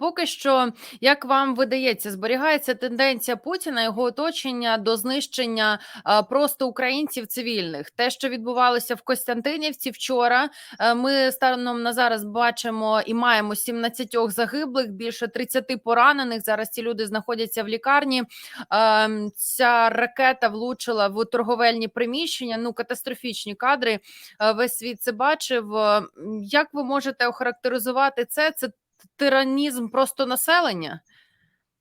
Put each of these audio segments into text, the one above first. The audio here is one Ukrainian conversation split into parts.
Поки що, як вам видається, зберігається тенденція Путіна його оточення до знищення просто українців цивільних. Те, що відбувалося в Костянтинівці вчора, е, ми станом на зараз бачимо і маємо 17 загиблих, більше 30 поранених. Зараз ці люди знаходяться в лікарні. Е, Ця ракета влучила в торговельні приміщення. Ну катастрофічні кадри. Е, Весь світ це бачив. Як ви можете охарактеризувати це? Це тиранізм просто населення?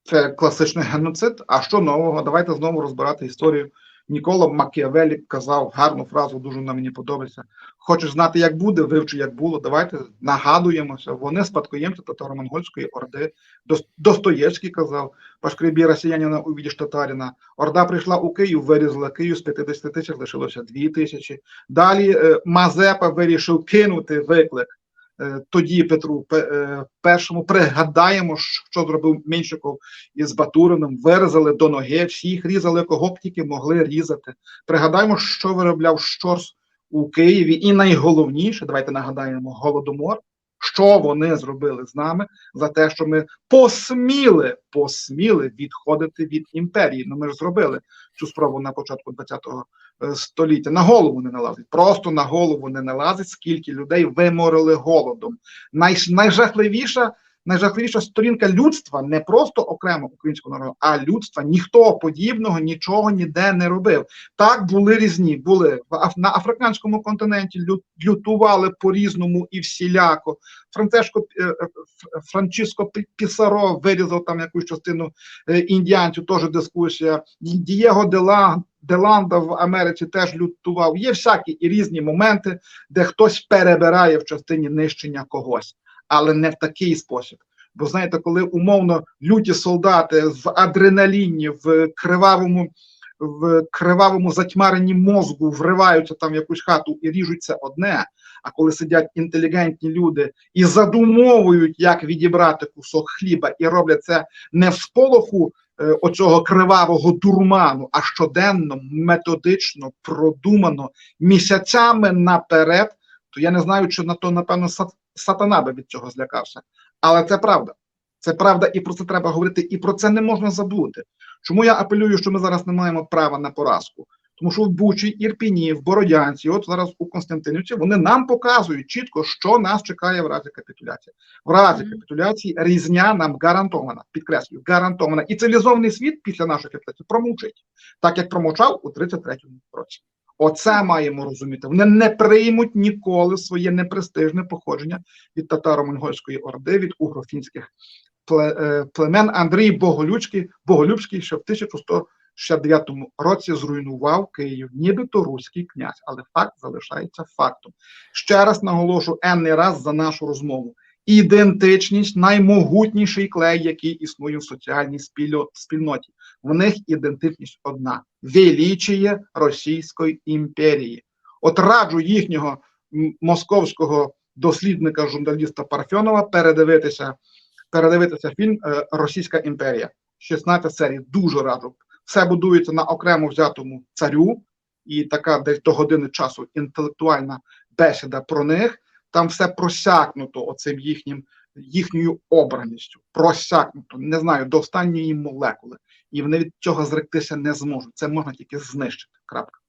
Це класичний геноцид. А що нового? Давайте знову розбирати історію. Нікола Макіавелі казав гарну фразу, дуже вона мені подобається. Хочеш знати, як буде, вивчи, як було. Давайте нагадуємося. Вони спадкоємці татаро-монгольської орди. Достоєвський казав, пашкребі росіянина увідіш татарина. Орда прийшла у Київ, вирізала Київ з 50 тисяч, лишилося 2 тисячі. Далі е, Мазепа вирішив кинути виклик тоді Петру е, першому. Пригадаємо, що зробив Меншиков із Батурином, вирізали до ноги, всіх різали, кого б тільки могли різати. Пригадаємо, що виробляв Щорс у Києві, і найголовніше, давайте нагадаємо, голодомор. Що вони зробили з нами за те, що ми посміли, посміли відходити від імперії. Ну ми ж зробили цю спробу на початку ХХ століття. На голову не налазить, просто на голову не налазить, скільки людей виморили голодом. Най, найжахливіша найжахливіша сторінка людства не просто окремо українського народу, а людства ніхто подібного нічого ніде не робив. Так були різні. Були на африканському континенті лютували по різному і всіляко. Францешко е, е, Франчиско Пісаро вирізав там якусь частину е, індіанців. Теж дискусія. Дієго Дела. Деланда в Америці теж лютував. Є всякі і різні моменти, де хтось перебирає в частині нищення когось але не в такий спосіб. Бо знаєте, коли умовно люті солдати в адреналіні, в кривавому, в кривавому затьмаренні мозку вриваються там в якусь хату і ріжуть це одне. А коли сидять інтелігентні люди і задумовують, як відібрати кусок хліба, і роблять це не в сполоху е, оцього кривавого дурману, а щоденно, методично, продумано, місяцями наперед, то я не знаю, чи на то, напевно, са- сатана би від цього злякався. Але це правда. Це правда, і про це треба говорити, і про це не можна забути. Чому я апелюю, що ми зараз не маємо права на поразку? Тому що в Бучі, Ірпіні, в Бородянці, от зараз у Константинівці, вони нам показують чітко, що нас чекає в разі капітуляції. В разі капітуляції різня нам гарантована, підкреслюю, гарантована. І цивілізований світ після нашої капітуляції промовчить, так як промовчав у 33-му році. Оце маємо розуміти. Вони не приймуть ніколи своє непрестижне походження від татаро-монгольської орди, від угрофінських е, племен. Андрій Боголюбський, Боголюбський, що в 1169 році зруйнував Київ, нібито руський князь, але факт залишається фактом. Ще раз наголошу енний раз за нашу розмову. Ідентичність наймогутніший клей, який існує в соціальній спільно- спільноті. В них ідентичність одна: величіє Російської імперії. От раджу їхнього московського дослідника, журналіста Парфьонова передивитися, передивитися фільм е, Російська імперія. 16 серій. Дуже раджу. Все будується на окремо взятому царю, і така десь до години часу інтелектуальна бесіда про них. Там все просякнуто оцим їхнім їхньою обраністю. Просякнуто, не знаю, до останньої молекули. І вони від цього зректися не зможуть. Це можна тільки знищити. Крапка.